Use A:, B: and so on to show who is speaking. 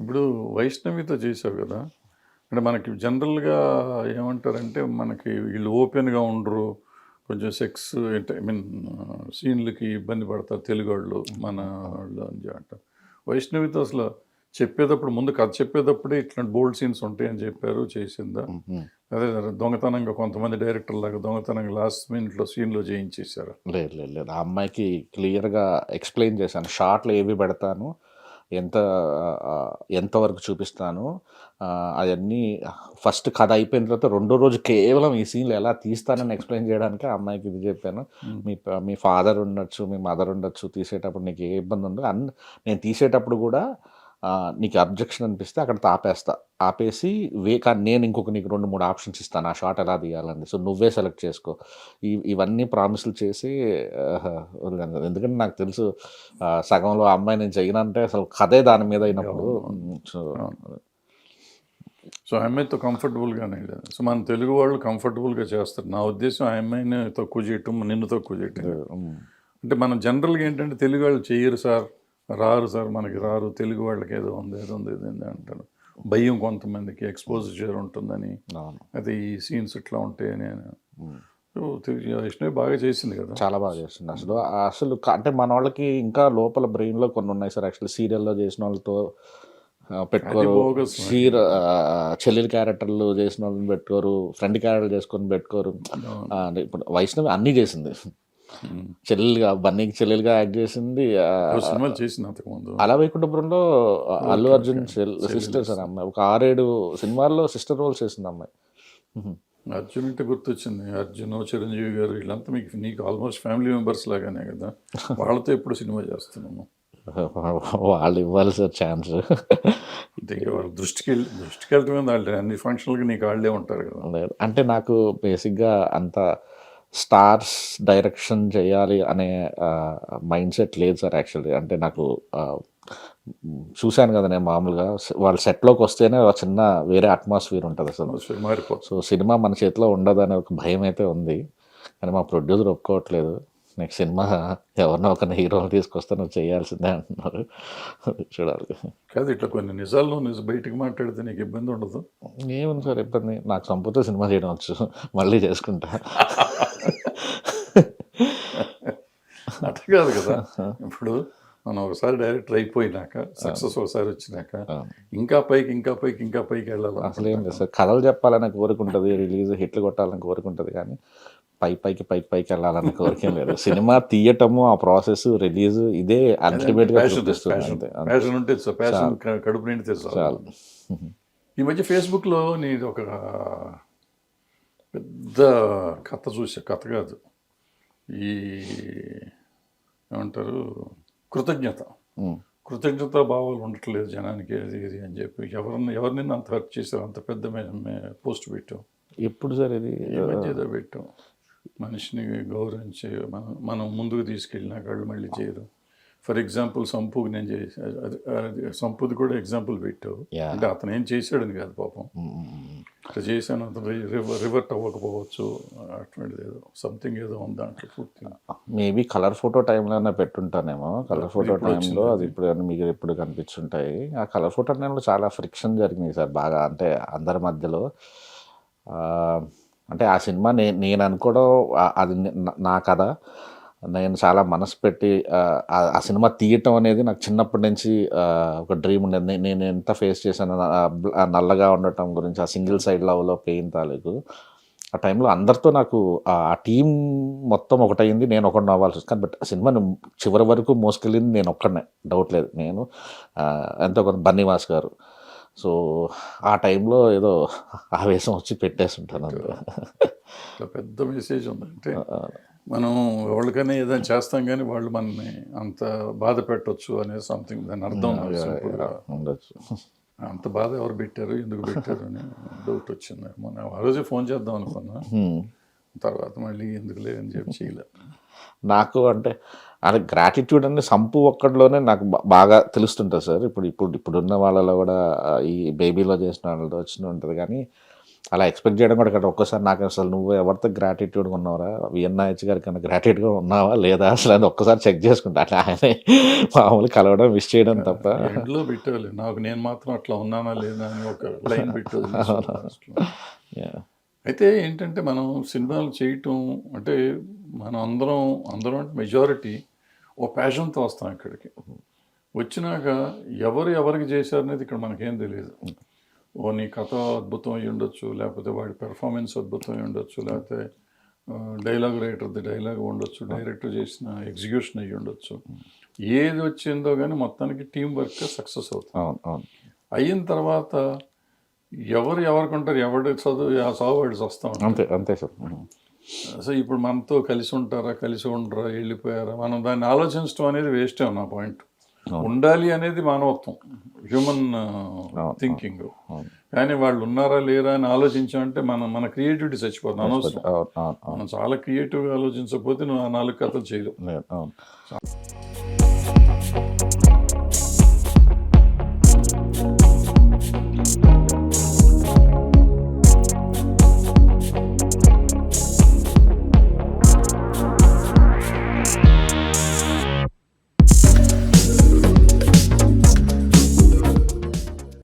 A: ఇప్పుడు వైష్ణవితో చేసావు కదా అంటే మనకి జనరల్గా ఏమంటారంటే మనకి వీళ్ళు ఓపెన్గా ఉండరు కొంచెం సెక్స్ అంటే ఐ మీన్ సీన్లకి ఇబ్బంది పడతారు తెలుగు వాళ్ళు మన వాళ్ళు అని అంటారు వైష్ణవితో అసలు చెప్పేటప్పుడు ముందు కథ చెప్పేటప్పుడే ఇట్లాంటి బోల్డ్ సీన్స్ ఉంటాయని చెప్పారు చేసిందా? అదే దొంగతనంగా కొంతమంది డైరెక్టర్ లాగా దొంగతనంగా లాస్ట్ మినిట్లో సీన్లో చేయించేశారు?
B: లేదు లేదు లేదు. ఆ అమ్మాయికి క్లియర్గా ఎక్స్ప్లెయిన్ చేశాను. షార్ట్లు ఏవి పెడతాను ఎంత ఎంతవరకు చూపిస్తాను అవన్నీ ఫస్ట్ కథ అయిపోయిన తర్వాత రెండో రోజు కేవలం ఈ సీన్లు ఎలా తీస్తానని ఎక్స్ప్లెయిన్ చేయడానికి అమ్మాయికి ఇది చెప్పాను. మీ మీ ఫాదర్ ఉండొచ్చు మీ మదర్ ఉండొచ్చు తీసేటప్పుడు నీకు ఏ ఇబ్బంది ఉండదు. అన్ నేను తీసేటప్పుడు కూడా నీకు అబ్జెక్షన్ అనిపిస్తే అక్కడ ఆపేస్తా ఆపేసి వే కానీ నేను ఇంకొక నీకు రెండు మూడు ఆప్షన్స్ ఇస్తాను. ఆ షాట్ ఎలా తీయాలని సో నువ్వే సెలెక్ట్ చేసుకో. ఇవన్నీ ప్రామిస్లు చేసి. ఎందుకంటే నాకు తెలుసు సగంలో ఆ అమ్మాయి నేను చేయనంటే అసలు కథే దాని మీద అయినప్పుడు. సో
A: సో అమ్మాయితో కంఫర్టబుల్గానే లేదు. సో మన తెలుగు వాళ్ళు కంఫర్టబుల్గా చేస్తారు. నా ఉద్దేశం ఆ అమ్మాయిని తక్కువ చేయటం నిన్ను తక్కువ చేయటం అంటే మనం జనరల్గా ఏంటంటే తెలుగు వాళ్ళు చెయ్యరు సార్. రారు సార్ మనకి రారు తెలుగు వాళ్ళకి ఏదో ఉంది ఏదో ఉంది ఏదో ఉంది అంటారు భయం కొంతమందికి ఎక్స్పోజర్ ఉంటుందని. అది ఈ సీన్స్ ఇట్లా. సో తెలు- వైష్ణవి బాగా చేసింది కదా.
B: చాలా బాగా చేస్తుంది అసలు అసలు అంటే మన వాళ్ళకి ఇంకా లోపల బ్రెయిన్లో కొన్ని ఉన్నాయి సార్. యాక్చువల్లీ సీరియల్లో చేసిన వాళ్ళతో పెట్టుకోరు. హీరో చెల్లెలి క్యారెక్టర్లు చేసిన వాళ్ళని పెట్టుకోరు. ఫ్రెండ్ క్యారెక్టర్ చేసుకొని పెట్టుకోరు. ఇప్పుడు వైష్ణవి అన్నీ చేసింది. చెల్లెలుగా బన్నీకి చెల్లెలుగా యాక్ట్ చేసింది
A: సినిమాలు చేసింది అంతకుముందు
B: అలా వైకుంఠపురంలో అల్లు అర్జున్ సిస్టర్ సార్ అమ్మాయి. ఒక ఆరేడు సినిమాల్లో సిస్టర్ రోల్స్ చేసింది అమ్మాయి.
A: అర్జున్ అంటే గుర్తొచ్చింది. అర్జున్ చిరంజీవి గారు వీళ్ళంతా మీకు నీకు ఆల్మోస్ట్ ఫ్యామిలీ మెంబర్స్ లాగానే కదా. వాళ్ళతో ఎప్పుడు సినిమా చేస్తున్నాము?
B: వాళ్ళు ఇవ్వాలి సార్ ఛాన్స్
A: వాళ్ళ దృష్టికి వెళ్ళి దృష్టికి వెళ్ళటమే వాళ్ళు అన్ని ఫంక్షన్లకి నీకు వాళ్ళే ఉంటారు కదా.
B: అంటే నాకు బేసిక్గా అంత స్టార్స్ డైరెక్షన్ చేయాలి అనే మైండ్ సెట్ లేదు సార్ యాక్చువల్లీ అంటే నాకు చూశాను కదా నేను మామూలుగా. వాళ్ళ సెట్లోకి వస్తేనే ఒక చిన్న వేరే అట్మాస్ఫియర్ ఉంటుంది అసలు.
A: సో
B: సినిమా మన చేతిలో ఉండదు అనే ఒక భయం అయితే ఉంది. కానీ మా ప్రొడ్యూసర్ ఒప్పుకోవట్లేదు. నెక్స్ట్ సినిమా ఎవరినో ఒక హీరోని తీసుకొస్తే నువ్వు చేయాల్సిందే అంటున్నారు. చూడాలి.
A: కాదు ఇట్లా కొన్ని నిజాల్లో నిజ బయటికి మాట్లాడితే నీకు ఇబ్బంది ఉండదు.
B: ఏముంది సార్ ఇబ్బంది? నాకు సంపూర్ణ సినిమా చేయడం వచ్చు. మళ్ళీ చేసుకుంటా.
A: అట్లా కాదు కదా. ఇప్పుడు మనం ఒకసారి డైరెక్టర్ అయిపోయినాక సక్సెస్ ఒకసారి వచ్చినాక ఇంకా పైకి ఇంకా పైకి ఇంకా పైకి వెళ్ళాలి
B: అసలు ఏం లేదు సార్. కథలు చెప్పాలని కోరిక ఉంటుంది రిలీజ్ హిట్లు కొట్టాలని కోరిక ఉంటుంది కానీ పై పైకి పై పైకి వెళ్ళాలని కోరిక లేదు. సినిమా తీయటము ఆ ప్రాసెస్ రిలీజ్ ఇదే అల్టిమేట్గా చూపిస్తుంది. అంతే అంతే.
A: ప్యాషన్ ఉంటే ప్యాషన్ కడుపు నిండితే చాలు. ఈ మధ్య ఫేస్బుక్లో నీది ఒక పెద్ద కథ చూసా. కథ కాదు. ఈ ఏమంటారు? కృతజ్ఞత. కృతజ్ఞత భావాలు ఉండట్లేదు జనానికి అది ఇది అని చెప్పి. ఎవరిని ఎవరిని అంత వర్క్ చేశారు అంత పెద్ద పోస్ట్ పెట్టాం.
B: ఎప్పుడు సార్ ఇది?
A: పెట్టాం. మనిషిని గౌరవించే మనం మనం ముందుకు తీసుకెళ్ళినా వాళ్ళు మళ్ళీ చేయరు ఫర్ ఎగ్జాంపుల్ సంపుకి నేను చేసి సంపుది కూడా ఎగ్జాంపుల్ పెట్టావు. అంటే అతను ఏం చేశాడని కాదు పాపం.
B: ఉమ్, ఉమ్, ఉమ్.
A: ఇట్లా చేశాను అతను రివర్ రివర్ట్ అవ్వకపోవచ్చు అటువంటిది ఏదో సంథింగ్ ఏదో ఉంది దాంట్లో పూర్తిగా
B: మేబీ కలర్ ఫోటో టైంలోనే పెట్టుంటానేమో. కలర్ ఫోటో టైంలో అది ఇప్పుడు మీకు ఎప్పుడు కనిపించుంటాయి. ఆ కలర్ ఫోటో టైంలో చాలా ఫ్రిక్షన్ జరిగింది సార్ బాగా. అంటే అందరి మధ్యలో ఆ, అంటే ఆ సినిమా నే నేను అనుకోవడం అది నా కథ. నేను చాలా మనసు పెట్టి ఆ, సినిమా తీయటం అనేది నాకు చిన్నప్పటి నుంచి ఒక డ్రీమ్ ఉండేది. నేను ఎంత ఫేస్ చేశాను నల్లగా ఉండటం గురించి ఆ సింగిల్ సైడ్ లవ్లో పెయిన్ తాలూకు ఆ టైంలో అందరితో నాకు ఆ టీం మొత్తం ఒకటైంది నేను ఒకటి అవ్వాల్సి వస్తుంది. కానీ బట్ ఆ సినిమాని చివరి వరకు మోసుకెళ్ళింది నేను ఒక్కడనే. డౌట్ లేదు. నేను ఎంతో కొంత బన్నీవాస్ గారు. సో ఆ టైంలో ఏదో ఆవేశం వచ్చి పెట్టేస్తుంటాను అంతే
A: ఇట్లా పెద్ద మెసేజ్ ఉంది. అంటే మనం ఎవరికైనా ఏదైనా చేస్తాం కానీ వాళ్ళు మనని అంత బాధ పెట్టొచ్చు అనేది సంథింగ్ దాని అర్థం.
B: ఉండొచ్చు
A: అంత బాధ ఎవరు పెట్టారు? ఎందుకు పెట్టారు అని డౌట్ వచ్చింది మొన్న ఆ రోజే ఫోన్ చేద్దాం అనుకున్నా. తర్వాత మళ్ళీ ఎందుకులే అని చెప్పి చేయలే.
B: నాకు అంటే అది గ్రాటిట్యూడ్ అనేది సంపు ఒక్కడిలోనే నాకు బాగా తెలుస్తుంటుంది సార్. ఇప్పుడు ఇప్పుడు ఇప్పుడున్న వాళ్ళలో కూడా ఈ బేబీలో చేసిన వాళ్ళతో వచ్చిన ఉంటుంది. కానీ అలా ఎక్స్పెక్ట్ చేయడం కూడా కదా ఒక్కసారి నాకు అసలు నువ్వు ఎవరితో గ్రాటిట్యూడ్గా ఉన్నావరా విఎన్ఐహెచ్ గారి కన్నా గ్రాటిట్యూడ్గా ఉన్నావా లేదా అసలు అది ఒక్కసారి చెక్ చేసుకుంటా. అట్లా ఆయన మామూలు కలవడం మిస్ చేయడం తప్ప.
A: ఎండ్లో పెట్టాలి నాకు నేను మాత్రం అట్లా ఉన్నానా లేదా అని ఒక లైన్ పెట్టాలి. అయితే ఏంటంటే మనం సినిమాలు చేయటం అంటే మనం అందరం అందరం అంటే మెజారిటీ ఓ ప్యాషన్తో వస్తాం ఇక్కడికి. వచ్చినాక ఎవరు ఎవరికి చేశారనేది ఇక్కడ మనకేం తెలియదు ఓ నీ కథ అద్భుతం అయి ఉండొచ్చు లేకపోతే వాడి పెర్ఫార్మెన్స్ అద్భుతం అయి ఉండొచ్చు లేకపోతే డైలాగ్ రైటర్ది డైలాగ్ ఉండొచ్చు డైరెక్టర్ చేసిన ఎగ్జిక్యూషన్ అయ్యి ఉండొచ్చు. ఏది వచ్చిందో కానీ మొత్తానికి టీం వర్క్ సక్సెస్ అవుతుంది. అయిన తర్వాత ఎవరు ఎవరికి ఉంటారు ఎవరి చదువు ఆ సాగు వాడి వస్తూ.
B: అంతే అంతే సార్.
A: సో ఇప్పుడు మనతో కలిసి ఉంటారా కలిసి ఉండరా వెళ్ళిపోయారా? మనం దాన్ని ఆలోచించడం అనేది వేస్టే నా పాయింట్ ఉండాలి అనేది మానవత్వం హ్యూమన్ థింకింగ్
B: అవును.
A: కానీ వాళ్ళు ఉన్నారా లేరా అని ఆలోచించామంటే మన మన క్రియేటివిటీ చచ్చిపోతుంది అనవసరం. మనం చాలా క్రియేటివ్గా ఆలోచించకపోతే నువ్వు ఆ నాలుగు కథలు చేయలేవు.